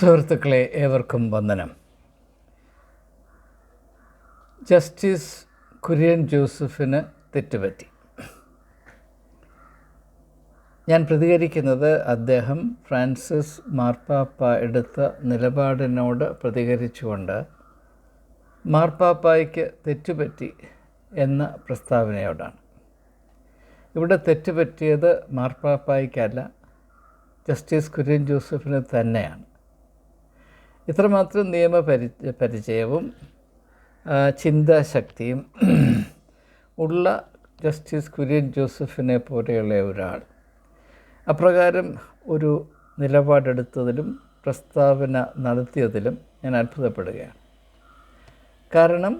സുഹൃത്തുക്കളെ ഏവർക്കും വന്ദനം. ജസ്റ്റിസ് കുര്യൻ ജോസഫിന് തെറ്റുപറ്റി. ഞാൻ പ്രതികരിക്കുന്നത് അദ്ദേഹം ഫ്രാൻസിസ് മാർപ്പാപ്പ എടുത്ത നിലപാടിനോട് പ്രതികരിച്ചുകൊണ്ട് മാർപ്പാപ്പായ്ക്ക് തെറ്റുപറ്റി എന്ന പ്രസ്താവനയോടാണ്. ഇവിടെ തെറ്റുപറ്റിയത് മാർപ്പാപ്പായ്ക്കല്ല ജസ്റ്റിസ് കുര്യൻ ജോസഫിന് തന്നെയാണ്. ഇത്രമാത്രം നിയമ പരി പരിചയവും ചിന്താശക്തിയും ഉള്ള ജസ്റ്റിസ് കുര്യൻ ജോസഫിനെ പോലെയുള്ള ഒരാൾ. അപ്രകാരം ഒരു നിലപാടെടുത്തതിലും പ്രസ്താവന നടത്തിയതിലും ഞാൻ അത്ഭുതപ്പെടുകയാണ്. കാരണം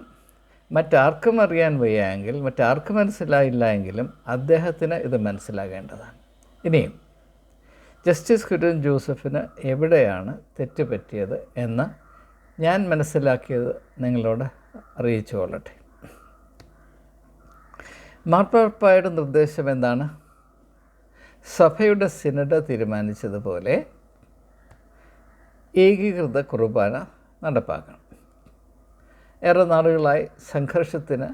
മറ്റാർക്കും അറിയാൻ വയ്യെങ്കിൽ മറ്റാർക്കും മനസ്സിലായില്ല എങ്കിലും അദ്ദേഹത്തിന് ഇത് മനസ്സിലാകേണ്ടതാണ്. ഇനിയും ജസ്റ്റിസ് കുര്യൻ ജോസഫിന് എവിടെയാണ് തെറ്റ് പറ്റിയത് എന്ന് ഞാൻ മനസ്സിലാക്കിയത് നിങ്ങളോട് അറിയിച്ചു കൊള്ളട്ടെ. മാർപ്പാപ്പായുടെ നിർദ്ദേശം എന്താണ്? സഭയുടെ സിനഡ് തീരുമാനിച്ചതുപോലെ ഏകീകൃത കുർബാന നടപ്പാക്കണം. ഏറെ നാളുകളായി സംഘർഷത്തിന്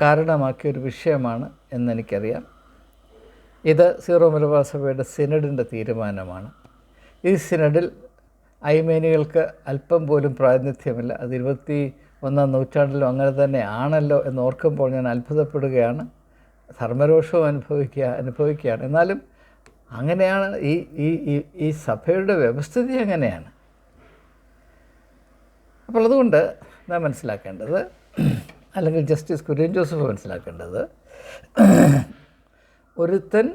കാരണമാക്കിയ ഒരു വിഷയമാണ് എന്നെനിക്കറിയാം. ഇത് സീറോ മലബാർ സഭയുടെ സിനഡിന്റെ തീരുമാനമാണ്. ഈ സിനഡിൽ അയ്മേനികൾക്ക് അല്പം പോലും പ്രാതിനിധ്യമില്ല. അത് ഇരുപത്തി ഒന്നാം നൂറ്റാണ്ടിലും അങ്ങനെ തന്നെ ആണല്ലോ എന്ന് ഓർക്കുമ്പോൾ ഞാൻ അത്ഭുതപ്പെടുകയാണ്. ധർമ്മരോഷവും അനുഭവിക്കുക അനുഭവിക്കുകയാണ്. എന്നാലും അങ്ങനെയാണ് ഈ ഈ ഈ- സഭയുടെ വ്യവസ്ഥിതി അങ്ങനെയാണ്. അപ്പോൾ അതുകൊണ്ട് ഞാൻ മനസ്സിലാക്കേണ്ടത് അല്ലെങ്കിൽ ജസ്റ്റിസ് കുര്യൻ ജോസഫ് മനസ്സിലാക്കേണ്ടത് ഒരുത്തൻ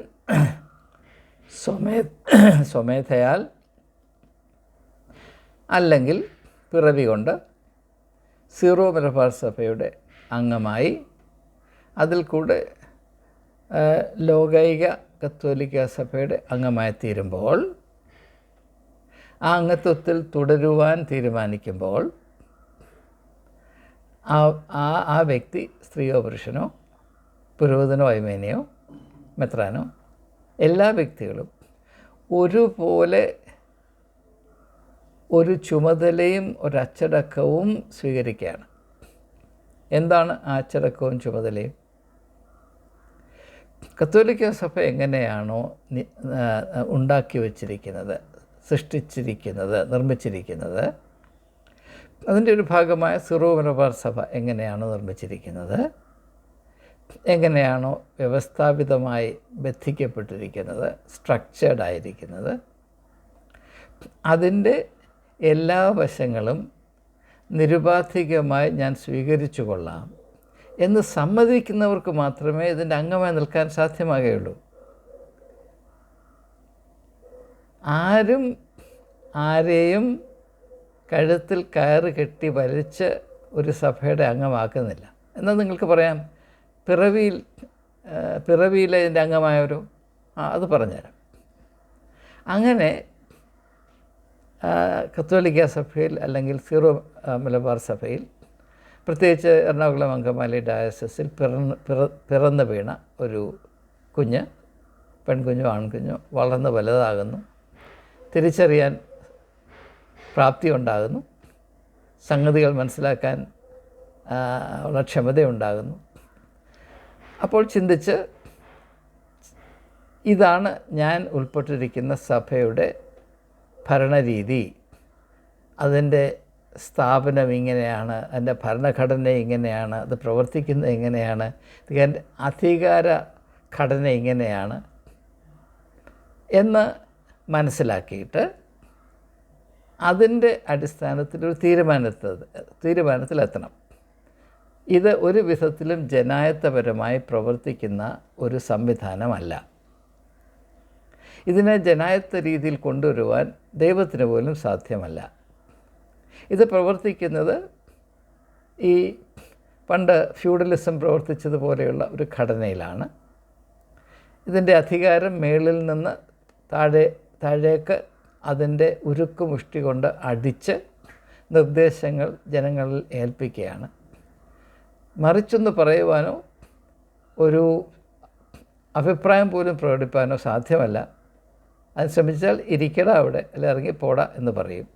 സ്വമേ സ്വമേധയാൽ അല്ലെങ്കിൽ പിറവി കൊണ്ട് സീറോ മലബാർ സഭയുടെ അംഗമായി അതിൽ കൂടെ ലോകൈക കത്തോലിക്ക സഭയുടെ അംഗമായി തീരുമ്പോൾ ആ അംഗത്വത്തിൽ തുടരുവാൻ തീരുമാനിക്കുമ്പോൾ ആ ആ വ്യക്തി സ്ത്രീയോ പുരുഷനോ പുരോഹിതനോ അയ്മേനയോ മെത്രാനോ എല്ലാ വ്യക്തികളും ഒരുപോലെ ഒരു ചുമതലയും ഒരച്ചടക്കവും സ്വീകരിക്കുകയാണ്. എന്താണ് ആ അച്ചടക്കവും ചുമതലയും? കത്തോലിക്ക സഭ എങ്ങനെയാണോ ഉണ്ടാക്കി വച്ചിരിക്കുന്നത് സൃഷ്ടിച്ചിരിക്കുന്നത് നിർമ്മിച്ചിരിക്കുന്നത് അതിന്റെ ഒരു ഭാഗമായ സിറോ മലബാർ സഭ എങ്ങനെയാണോ നിർമ്മിച്ചിരിക്കുന്നത്? എങ്ങനെയാണോ വ്യവസ്ഥാപിതമായി ബന്ധിക്കപ്പെട്ടിരിക്കുന്നത് സ്ട്രക്ചേർഡ് ആയിരിക്കുന്നത്. അതിന്റെ എല്ലാ വശങ്ങളും നിരുപാധികമായി ഞാൻ സ്വീകരിച്ചു കൊള്ളാം എന്ന് സമ്മതിക്കുന്നവർക്ക് മാത്രമേ ഇതിന്റെ അംഗമായി നിൽക്കാൻ സാധ്യമാകുകയുള്ളൂ. ആരും ആരെയും കഴുത്തിൽ കയറ് കെട്ടി വലിച്ച് ഒരു സഭയുടെ അംഗമാക്കുന്നില്ല. എന്നാൽ നിങ്ങൾക്ക് പറയാം പിറവിയിൽ പിറവിയിലെ ഇതിന്റെ അംഗമായവരോ ആ അത് പറഞ്ഞുതരാം. അങ്ങനെ കത്തോലിക്ക സഭയിൽ അല്ലെങ്കിൽ സീറോ മലബാർ സഭയിൽ പ്രത്യേകിച്ച് എറണാകുളം അങ്കമാലി ഡയസസിൽ പിറന്ന് പിറ പിറന്നു വീണ ഒരു കുഞ്ഞ് പെൺകുഞ്ഞോ ആൺകുഞ്ഞോ വളർന്ന് വലുതാകുന്നു. തിരിച്ചറിയാൻ പ്രാപ്തി ഉണ്ടാകുന്നു സംഗതികൾ മനസ്സിലാക്കാൻ ഉള്ള ക്ഷമതയുണ്ടാകുന്നു. അപ്പോൾ ചിന്തിച്ച് ഇതാണ് ഞാൻ ഉൾപ്പെട്ടിരിക്കുന്ന സഭയുടെ ഭരണരീതി. അതിന്റെ സ്ഥാപനം ഇങ്ങനെയാണ് അതിന്റെ ഭരണഘടന ഇങ്ങനെയാണ് അത് പ്രവർത്തിക്കുന്നത് എങ്ങനെയാണ് അതിന്റെ അധികാര ഘടന ഇങ്ങനെയാണ് എന്ന് മനസ്സിലാക്കിയിട്ട് അതിന്റെ അടിസ്ഥാനത്തിൽ ഒരു തീരുമാനത്തിൽ തീരുമാനത്തിലെത്തണം. ഇത് ഒരു വിധത്തിലും ജനായത്തപരമായി പ്രവർത്തിക്കുന്ന ഒരു സംവിധാനമല്ല. ഇതിനെ ജനായത്ത രീതിയിൽ കൊണ്ടുവരുവാൻ ദൈവത്തിന് പോലും സാധ്യമല്ല. ഇത് പ്രവർത്തിക്കുന്നത് ഈ പണ്ട് ഫ്യൂഡലിസം പ്രവർത്തിച്ചതുപോലെയുള്ള ഒരു ഘടനയിലാണ്. ഇതിന്റെ അധികാരം മേളിൽ നിന്ന് താഴെ താഴേക്ക് അതിന്റെ ഉരുക്കുമുഷ്ടി കൊണ്ട് അടിച്ച് നിർദ്ദേശങ്ങൾ ജനങ്ങളിൽ ഏൽപ്പിക്കുകയാണ്. മറിച്ചൊന്ന് പറയുവാനോ ഒരു അഭിപ്രായം പോലും പ്രകടിപ്പാനോ സാധ്യമല്ല. അത് ശ്രമിച്ചാൽ ഇരിക്കട അവിടെ അല്ലെ ഇറങ്ങി പോടാ എന്ന് പറയും.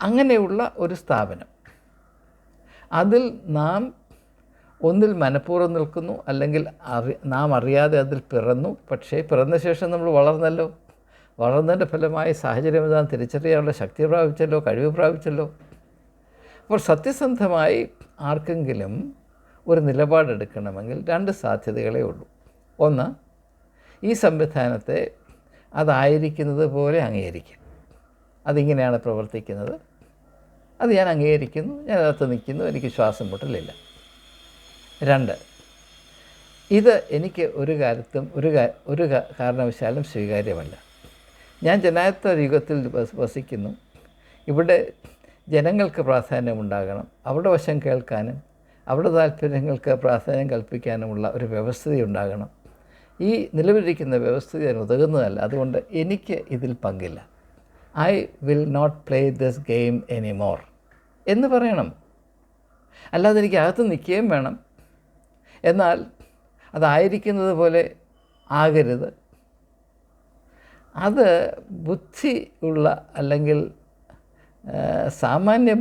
അങ്ങനെയുള്ള ഒരു സ്ഥാപനം. അതിൽ നാം ഒന്നിൽ മനഃപൂർവം നിൽക്കുന്നു അല്ലെങ്കിൽ അറി നാം അറിയാതെ അതിൽ പിറന്നു. പക്ഷേ പിറന്ന ശേഷം നമ്മൾ വളർന്നല്ലോ. വളർന്നതിന്റെ ഫലമായി സാഹചര്യം തിരിച്ചറിയാനുള്ള ശക്തി പ്രാപിച്ചല്ലോ കഴിവ് പ്രാപിച്ചല്ലോ. അപ്പോൾ സത്യസന്ധമായി ആർക്കെങ്കിലും ഒരു നിലപാടെടുക്കണമെങ്കിൽ രണ്ട് സാധ്യതകളേ ഉള്ളൂ. ഒന്ന് ഈ സംവിധാനത്തെ അതായിരിക്കുന്നത് പോലെ അംഗീകരിക്കും. അതിങ്ങനെയാണ് പ്രവർത്തിക്കുന്നത്. അത് ഞാൻ അംഗീകരിക്കുന്നു ഞാൻ അതിനകത്ത് നിൽക്കുന്നു എനിക്ക് ശ്വാസം മുട്ടലില്ല. രണ്ട് ഇത് എനിക്ക് ഒരു കാലത്തും ഒരു ഒരു കാരണവശാലും സ്വീകാര്യമല്ല. ഞാൻ ജനാധിപത്യ യുഗത്തിൽ വസ്- വസിക്കുന്നു. ഇവിടെ ജനങ്ങൾക്ക് പ്രാധാന്യമുണ്ടാകണം. അവരുടെ വശം കേൾക്കാനും അവരുടെ താല്പര്യങ്ങൾക്ക് പ്രാധാന്യം കൽപ്പിക്കാനുമുള്ള ഒരു വ്യവസ്ഥിതി ഉണ്ടാകണം ഈ നിലവിലിരിക്കുന്ന വ്യവസ്ഥിതി അതിന് ഉതകുന്നതല്ല അതുകൊണ്ട് എനിക്ക് ഇതിൽ പങ്കില്ല. I will not play this game any more എന്ന് പറയണം. അല്ലാതെ എനിക്ക് അകത്ത് നിൽക്കുകയും വേണം. എന്നാൽ അതായിരിക്കുന്നത് പോലെ ആകരുത്. അത് ബുദ്ധി ഉള്ള അല്ലെങ്കിൽ സാമാന്യ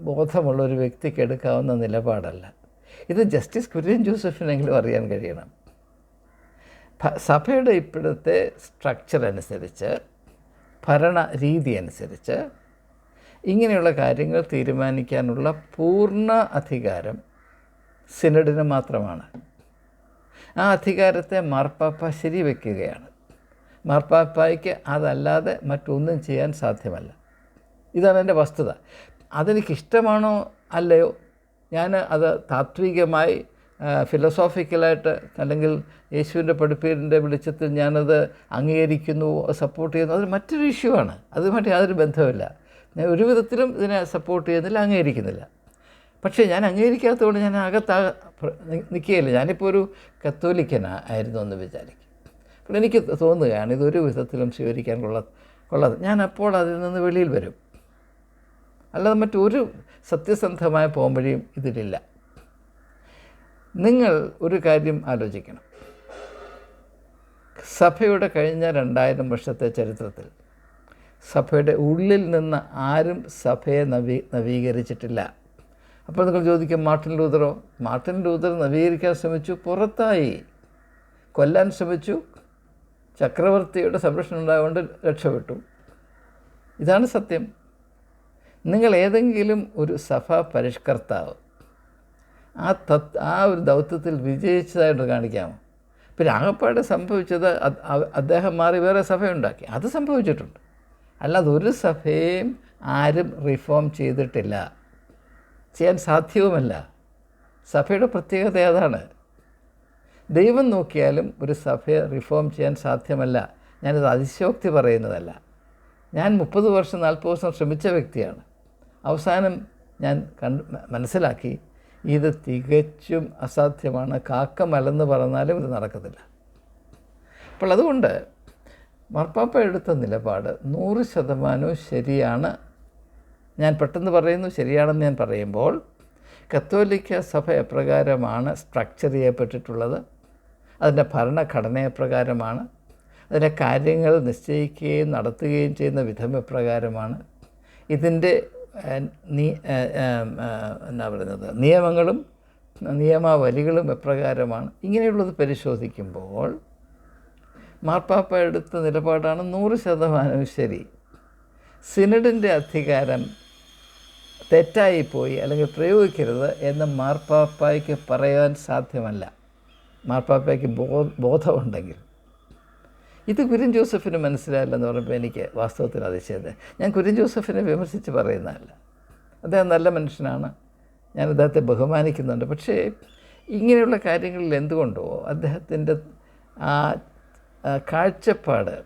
ബോധമുള്ളൊരു വ്യക്തിക്ക് എടുക്കാവുന്ന നിലപാടല്ല. ഇത് ജസ്റ്റിസ് കുര്യൻ ജോസഫിനെങ്കിലും അറിയാൻ കഴിയണം. സഭയുടെ ഇപ്പോഴത്തെ സ്ട്രക്ചർ അനുസരിച്ച് ഭരണ രീതി അനുസരിച്ച് ഇങ്ങനെയുള്ള കാര്യങ്ങൾ തീരുമാനിക്കാനുള്ള പൂർണ അധികാരം സിനഡിന് മാത്രമാണ്. ആ അധികാരത്തെ മാർപ്പാപ്പ ശരിവെക്കുകയാണ്. മാർപ്പാപ്പായ്ക്ക് അതല്ലാതെ മറ്റൊന്നും ചെയ്യാൻ സാധ്യമല്ല. ഇതാണ് എന്റെ വസ്തുത. അതെനിക്കിഷ്ടമാണോ? അല്ലയോ? ഞാൻ അത് താത്വികമായി ഫിലോസോഫിക്കലായിട്ട് അല്ലെങ്കിൽ യേശുവിന്റെ പഠിപ്പീരിന്റെ വെളിച്ചത്തിൽ ഞാനത് അംഗീകരിക്കുന്നു സപ്പോർട്ട് ചെയ്യുന്നു. അതൊരു മറ്റൊരു ഇഷ്യൂ ആണ്. അതുമായിട്ട് യാതൊരു ബന്ധമില്ല ഞാൻ ഒരു വിധത്തിലും ഇതിനെ സപ്പോർട്ട് ചെയ്യുന്നില്ല അംഗീകരിക്കുന്നില്ല. പക്ഷേ ഞാൻ അംഗീകരിക്കാത്തതുകൊണ്ട് ഞാൻ അകത്താ നിൽക്കുകയില്ല. ഞാനിപ്പോൾ ഒരു കത്തോലിക്കനാ ആയിരുന്നു എന്ന് വിചാരിക്കും. അപ്പോൾ എനിക്ക് തോന്നുകയാണ് ഇതൊരു വിധത്തിലും സ്വീകരിക്കാൻ കൊള്ള കൊള്ളത് ഞാൻ അപ്പോൾ അതിൽ നിന്ന് വെളിയിൽ വരും. അല്ലാതെ മറ്റൊരു സത്യസന്ധമായ പോംവഴിയും ഇതിലില്ല. നിങ്ങൾ ഒരു കാര്യം ആലോചിക്കണം. സഭയുടെ കഴിഞ്ഞ രണ്ടായിരം വർഷത്തെ ചരിത്രത്തിൽ സഭയുടെ ഉള്ളിൽ നിന്ന് ആരും സഭയെ നവീ നവീകരിച്ചിട്ടില്ല. അപ്പോൾ നിങ്ങൾ ചോദിക്കും മാർട്ടിൻ ലൂതറോ? മാർട്ടിൻ ലൂതർ നവീകരിക്കാൻ ശ്രമിച്ചു പുറത്തായി. കൊല്ലാൻ ശ്രമിച്ചു. ചക്രവർത്തിയുടെ സംരക്ഷണം ഉണ്ടായതുകൊണ്ട് രക്ഷപ്പെട്ടു. ഇതാണ് സത്യം. നിങ്ങൾ ഏതെങ്കിലും ഒരു സഭാ പരിഷ്കർത്താവ് ആ തത് ആ ഒരു ദൗത്യത്തിൽ വിജയിച്ചതായിട്ട് കാണിക്കാമോ? പിന്നെ ആകപ്പാടെ സംഭവിച്ചത് അദ്ദേഹം മാറി വേറെ സഭയുണ്ടാക്കി. അത് സംഭവിച്ചിട്ടുണ്ട്. അല്ലാതെ ഒരു സഭയും ആരും റിഫോം ചെയ്തിട്ടില്ല. ചെയ്യാൻ സാധ്യവുമല്ല. സഭയുടെ പ്രത്യേകത അതാണ്. ദൈവം നോക്കിയാലും ഒരു സഭയെ റിഫോം ചെയ്യാൻ സാധ്യമല്ല. ഞാനിത് അതിശോക്തി പറയുന്നതല്ല. ഞാൻ മുപ്പത് വർഷം നാൽപ്പത് വർഷം ശ്രമിച്ച വ്യക്തിയാണ്. അവസാനം ഞാൻ കണ്ട് മനസ്സിലാക്കി ഇത് തികച്ചും അസാധ്യമാണ്. കാക്ക മലന്ന് പറഞ്ഞാലും ഇത് നടക്കത്തില്ല. അപ്പോൾ അതുകൊണ്ട് മാർപ്പാപ്പ എടുത്ത നിലപാട് നൂറ് ശതമാനവും ശരിയാണ്. ഞാൻ പെട്ടെന്ന് പറയുന്നു ശരിയാണെന്ന് ഞാൻ പറയുമ്പോൾ കത്തോലിക്ക സഭ എപ്രകാരമാണ് സ്ട്രക്ചർ ചെയ്യപ്പെട്ടിട്ടുള്ളത്? അതിന്റെ ഭരണഘടന എപ്രകാരമാണ്? അതിന്റെ കാര്യങ്ങൾ നിശ്ചയിക്കുകയും നടത്തുകയും ചെയ്യുന്ന വിധം എപ്രകാരമാണ്? ഇതിന്റെ നീ എന്നാ പറയുന്നത് നിയമങ്ങളും നിയമാവലികളും എപ്രകാരമാണ്. ഇങ്ങനെയുള്ളത് പരിശോധിക്കുമ്പോൾ മാർപ്പാപ്പ എടുത്ത നിലപാടാണ് നൂറ് ശതമാനവും ശരി. സിനഡിന്റെ അധികാരം തെറ്റായിപ്പോയി അല്ലെങ്കിൽ പ്രയോഗിക്കരുത് എന്ന് മാർപ്പാപ്പായ്ക്ക് പറയാൻ സാധ്യമല്ല. മാർപ്പാപ്പയ്ക്ക് ബോ ബോധമുണ്ടെങ്കിൽ. ഇത് കുര്യൻ ജോസഫിന് മനസ്സിലായില്ലെന്ന് പറയുമ്പോൾ എനിക്ക് വാസ്തവത്തിൽ അതിശയം ഞാൻ കുര്യൻ ജോസഫിനെ വിമർശിച്ച് പറയുന്നതല്ല. അദ്ദേഹം നല്ല മനുഷ്യനാണ്. ഞാൻ അദ്ദേഹത്തെ ബഹുമാനിക്കുന്നുണ്ട്. പക്ഷേ ഇങ്ങനെയുള്ള കാര്യങ്ങളിൽ എന്തുകൊണ്ടോ അദ്ദേഹത്തിന്റെ ആ കാഴ്ചപ്പാട്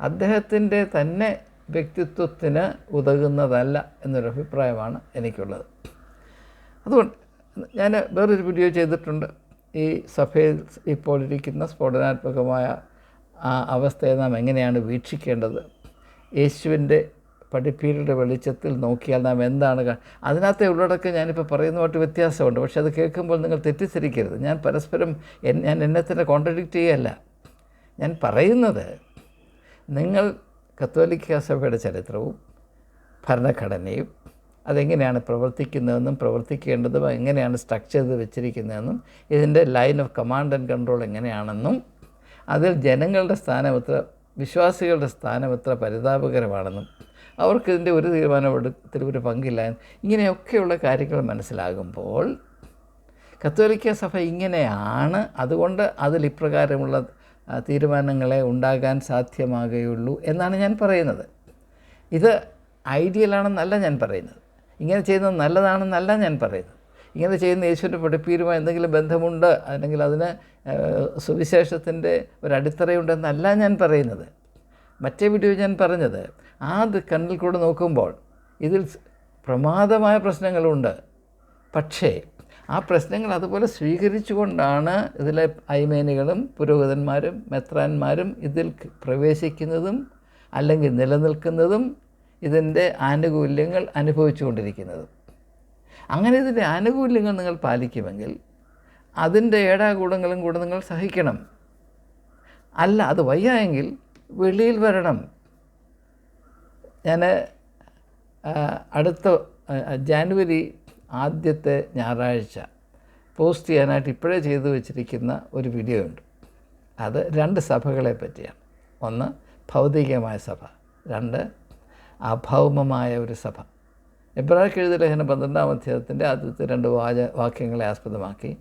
അദ്ദേഹത്തിന്റെ തന്നെ വ്യക്തിത്വത്തിന് ഉതകുന്നതല്ല എന്നൊരു അഭിപ്രായമാണ് എനിക്കുള്ളത്. അതുകൊണ്ട് ഞാൻ വേറൊരു വീഡിയോ ചെയ്തിട്ടുണ്ട്. ഈ സഭയിൽ ഇപ്പോൾ ഇരിക്കുന്ന സ്ഫോടനാത്മകമായ ആ അവസ്ഥയെ നാം എങ്ങനെയാണ് വീക്ഷിക്കേണ്ടത്? യേശുവിന്റെ പഠിപ്പീരുടെ വെളിച്ചത്തിൽ നോക്കിയാൽ നാം എന്താണ് അതിനകത്തെ ഉള്ളടക്കം ഞാനിപ്പോൾ പറയുന്നതുമായിട്ട് വ്യത്യാസമുണ്ട്. പക്ഷേ അത് കേൾക്കുമ്പോൾ നിങ്ങൾ തെറ്റിദ്ധരിക്കരുത്. ഞാൻ പരസ്പരം ഞാൻ എന്നെ തന്നെ കോൺട്രഡിക്റ്റ് ചെയ്യല്ല. ഞാൻ പറയുന്നത് നിങ്ങൾ കത്തോലിക്ക സഭയുടെ ചരിത്രവും ഭരണഘടനയും അതെങ്ങനെയാണ് പ്രവർത്തിക്കുന്നതെന്നും പ്രവർത്തിക്കേണ്ടതും എങ്ങനെയാണ് സ്ട്രക്ചർ ചെയ്ത് വെച്ചിരിക്കുന്നതെന്നും ഇതിന്റെ line of command and control എങ്ങനെയാണെന്നും അതിൽ ജനങ്ങളുടെ സ്ഥാനം എത്ര വിശ്വാസികളുടെ സ്ഥാനം എത്ര പരിതാപകരമാണെന്നും അവർക്കിതിന്റെ ഒരു തീരുമാനമെടുത്തിൽ ഒരു പങ്കില്ല ഇങ്ങനെയൊക്കെയുള്ള കാര്യങ്ങൾ മനസ്സിലാകുമ്പോൾ കത്തോലിക്ക സഭ ഇങ്ങനെയാണ്. അതുകൊണ്ട് അതിൽ ഇപ്രകാരമുള്ള തീരുമാനങ്ങളെ ഉണ്ടാകാൻ സാധ്യമാകുകയുള്ളൂ എന്നാണ് ഞാൻ പറയുന്നത്. ഇത് ഐഡിയലാണെന്നല്ല ഞാൻ പറയുന്നത്. ഇങ്ങനെ ചെയ്യുന്നത് നല്ലതാണെന്നല്ല ഞാൻ പറയുന്നത്. ഇങ്ങനെ ചെയ്യുന്ന യേശുവിന്റെ പഠിപ്പീരുമായി എന്തെങ്കിലും ബന്ധമുണ്ട്? അല്ലെങ്കിൽ അതിന് സുവിശേഷത്തിന്റെ ഒരു ഒരടിത്തറയുണ്ടെന്നല്ല ഞാൻ പറയുന്നത്. മറ്റേ വീഡിയോ ഞാൻ പറഞ്ഞത് ആ കണ്ണിൽ കൂടെ നോക്കുമ്പോൾ ഇതിൽ പ്രമാദമായ പ്രശ്നങ്ങളുണ്ട്. പക്ഷേ ആ പ്രശ്നങ്ങൾ അതുപോലെ സ്വീകരിച്ചുകൊണ്ടാണ് ഇതിലെ ഐമേനികളും പുരോഹിതന്മാരും മെത്രാന്മാരും ഇതിൽ പ്രവേശിക്കുന്നതും അല്ലെങ്കിൽ നിലനിൽക്കുന്നതും ഇതിന്റെ ആനുകൂല്യങ്ങൾ അനുഭവിച്ചുകൊണ്ടിരിക്കുന്നതും. അങ്ങനെ ഇതിന്റെ ആനുകൂല്യങ്ങൾ നിങ്ങൾ പാലിക്കുമെങ്കിൽ അതിന്റെ ഏടാകൂടങ്ങളും കൂടെ നിങ്ങൾ സഹിക്കണം. അല്ല അത് വയ്യായെങ്കിൽ വെളിയിൽ വരണം. ഞാൻ അടുത്ത ജാനുവരി ആദ്യത്തെ ഞായറാഴ്ച പോസ്റ്റ് ചെയ്യാനായിട്ട് ഇപ്പോഴേ ചെയ്തു വച്ചിരിക്കുന്ന ഒരു വീഡിയോ ഉണ്ട്. അത് രണ്ട് സഭകളെ പറ്റിയാണ്. ഒന്ന് ഭൗതികമായ സഭ രണ്ട് അഭൗമമായ ഒരു സഭ. എബ്രാഹിം എഴുതിയ ലേഖനം പന്ത്രണ്ടാം അധ്യായത്തിന്റെ ആദ്യത്തെ രണ്ട് വാച വാക്യങ്ങളെ ആസ്പദമാക്കി.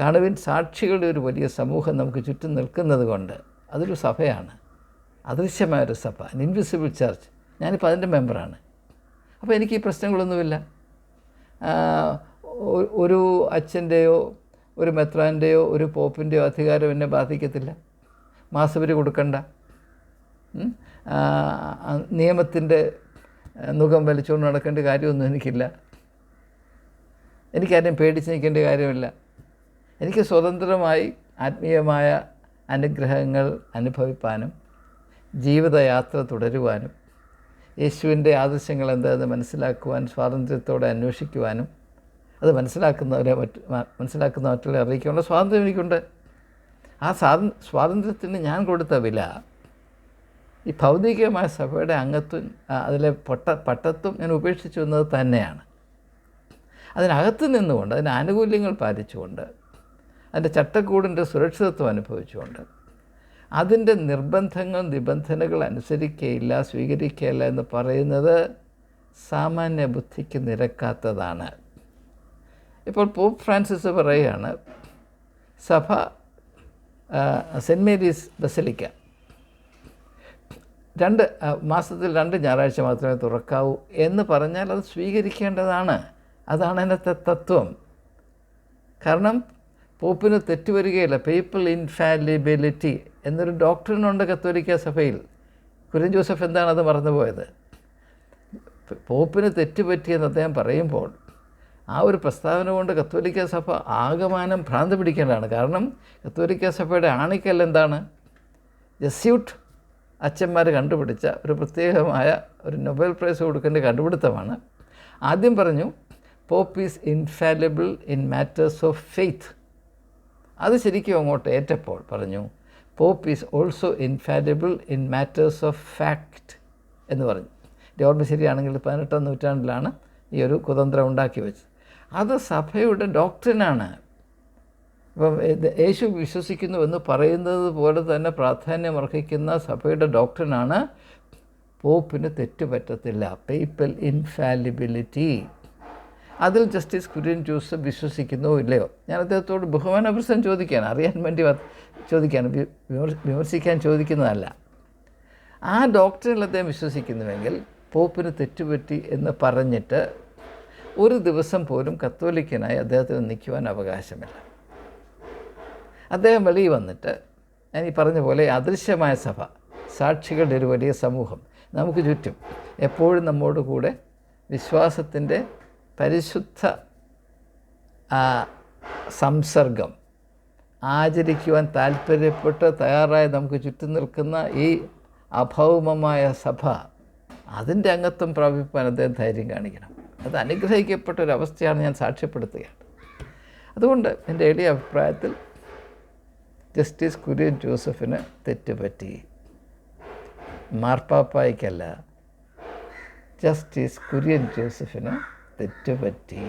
കാണുവിൻ സാക്ഷികളുടെ ഒരു വലിയ സമൂഹം നമുക്ക് ചുറ്റും നിൽക്കുന്നത് കൊണ്ട് അതൊരു സഭയാണ്. അദൃശ്യമായൊരു സഭ ഇൻവിസിബിൾ ചർച്ച് ഞാനിപ്പോൾ അതിന്റെ മെമ്പറാണ്. അപ്പോൾ എനിക്ക് ഈ പ്രശ്നങ്ങളൊന്നുമില്ല. ഒരു അച്ഛന്റെയോ ഒരു മെത്രാന്റെയോ ഒരു പോപ്പിന്റെയോ അധികാരം എന്നെ ബാധിക്കത്തില്ല. മാസവരി കൊടുക്കണ്ട. നിയമത്തിന്റെ നുകം വലിച്ചുകൊണ്ട് നടക്കേണ്ട കാര്യമൊന്നും എനിക്കില്ല. എനിക്കാരും പേടിച്ച് നിൽക്കേണ്ട കാര്യമില്ല. എനിക്ക് സ്വതന്ത്രമായി ആത്മീയമായ അനുഗ്രഹങ്ങൾ അനുഭവിപ്പാനും ജീവിതയാത്ര തുടരുവാനും യേശുവിന്റെ ആദർശങ്ങൾ എന്താണെന്ന് മനസ്സിലാക്കുവാൻ സ്വാതന്ത്ര്യത്തോടെ അന്വേഷിക്കുവാനും അത് മനസ്സിലാക്കുന്നവരെ മറ്റ് മനസ്സിലാക്കുന്ന മറ്റുള്ളവരെ അറിയിക്കാനുള്ള സ്വാതന്ത്ര്യം എനിക്കുണ്ട്. ആ സ്വാത സ്വാതന്ത്ര്യത്തിന് ഞാൻ കൊടുത്ത വില ഈ ഭൗതികമായ സഭയുടെ അംഗത്വം അതിലെ പൊട്ട പട്ടത്വം ഞാൻ ഉപേക്ഷിച്ചു എന്നത് തന്നെയാണ്. അതിനകത്ത് നിന്നുകൊണ്ട് അതിന്റെ ആനുകൂല്യങ്ങൾ പാലിച്ചുകൊണ്ട് അതിന്റെ ചട്ടക്കൂടിന്റെ സുരക്ഷിതത്വം അനുഭവിച്ചുകൊണ്ട് അതിന്റെ നിർബന്ധങ്ങൾ നിബന്ധനകൾ അനുസരിക്കുകയില്ല സ്വീകരിക്കുകയില്ല എന്ന് പറയുന്നത് സാമാന്യ ബുദ്ധിക്ക് നിരക്കാത്തതാണ്. ഇപ്പോൾ പോപ്പ് ഫ്രാൻസിസ് പറയുകയാണ് സഭ സെന്റ് മേരീസ് ബസലിക്ക രണ്ട് മാസത്തിൽ രണ്ട് ഞായറാഴ്ച മാത്രമേ തുറക്കാവൂ എന്ന് പറഞ്ഞാൽ അത് സ്വീകരിക്കേണ്ടതാണ്. അതാണ് അതിനകത്തെ തത്വം. കാരണം പോപ്പിന് തെറ്റുവരികയില്ല പേപ്പിൾ ഇൻഫാലിബിലിറ്റി എന്നൊരു ഡോക്ടറിനുണ്ട് കത്തോലിക്ക സഭയിൽ. കുര്യൻ ജോസഫ് എന്താണ് അത് മറന്നുപോയത് പോപ്പിന് തെറ്റുപറ്റിയെന്ന് അദ്ദേഹം പറയുമ്പോൾ ആ ഒരു പ്രസ്താവന കൊണ്ട് കത്തോലിക്ക സഭ ആകമാനം ഭ്രാന്ത് പിടിക്കേണ്ടതാണ്. കാരണം കത്തോലിക്ക സഭയുടെ ആണിക്കൽ എന്താണ്? ജസ്യൂട്ട് അച്ഛന്മാർ കണ്ടുപിടിച്ച ഒരു പ്രത്യേകമായ ഒരു നൊബേൽ പ്രൈസ് കൊടുക്കേണ്ട കണ്ടുപിടുത്തമാണ്. ആദ്യം പറഞ്ഞു pope is infallible in matters of faith അത് ശരിക്കും അങ്ങോട്ട് ഏറ്റപ്പോൾ പറഞ്ഞു pope is also infallible in matters of fact എന്ന് പറഞ്ഞു. എന്റെ ഓർമ്മ ശരിയാണെങ്കിൽ പതിനെട്ടാം നൂറ്റാണ്ടിലാണ് ഈ ഒരു കുതന്ത്രം ഉണ്ടാക്കി വെച്ചത്. അത് സഭയുടെ ഡോക്ടറിനാണ് ഇപ്പം യേശു വിശ്വസിക്കുന്നു എന്ന് പറയുന്നത് പോലെ തന്നെ പ്രാധാന്യമർഹിക്കുന്ന സഭയുടെ ഡോക്ടറിനാണ് പോപ്പിന് തെറ്റുപറ്റത്തില്ല. പേപ്പൽ ഇൻഫാലിബിലിറ്റി അതിൽ ജസ്റ്റിസ് കുര്യൻ ജോസഫ് വിശ്വസിക്കുന്നോ ഇല്ലയോ? ഞാൻ അദ്ദേഹത്തോട് ബഹുമാന പ്രശ്നം ചോദിക്കാൻ അറിയാൻ വേണ്ടി ചോദിക്കുകയാണ്. വിമർശിക്കാൻ ചോദിക്കുന്നതല്ല. ആ ഡോക്ടറിൽ അദ്ദേഹം വിശ്വസിക്കുന്നുവെങ്കിൽ പോപ്പിന് തെറ്റുപറ്റി എന്ന് പറഞ്ഞിട്ട് ഒരു ദിവസം പോലും കത്തോലിക്കനായി അദ്ദേഹത്തിന് നിൽക്കുവാൻ അവകാശമില്ല. അദ്ദേഹം വെളിയിൽ വന്നിട്ട് ഞാൻ ഈ പറഞ്ഞ പോലെ അദൃശ്യമായ സഭ സാക്ഷികളുടെ ഒരു വലിയ സമൂഹം നമുക്ക് ചുറ്റും എപ്പോഴും നമ്മോട് കൂടെ വിശ്വാസത്തിന്റെ പരിശുദ്ധ സംസർഗം ആചരിക്കുവാൻ താല്പര്യപ്പെട്ട് തയ്യാറായി നമുക്ക് ചുറ്റും നിൽക്കുന്ന ഈ അഭൗമമായ സഭ അതിന്റെ അംഗത്വം പ്രാപിപ്പാൻ അദ്ദേഹം ധൈര്യം കാണിക്കണം. അത് അനുഗ്രഹിക്കപ്പെട്ട ഒരു അവസ്ഥയാണ് ഞാൻ സാക്ഷ്യപ്പെടുത്തുകയാണ്. അതുകൊണ്ട് എന്റെ എളിയ അഭിപ്രായത്തിൽ ജസ്റ്റിസ് കുര്യൻ ജോസഫിന് തെറ്റുപറ്റി. മാർപ്പാപ്പായ്ക്കല്ല ജസ്റ്റിസ് കുര്യൻ ജോസഫിന് തെറ്റുപറ്റി.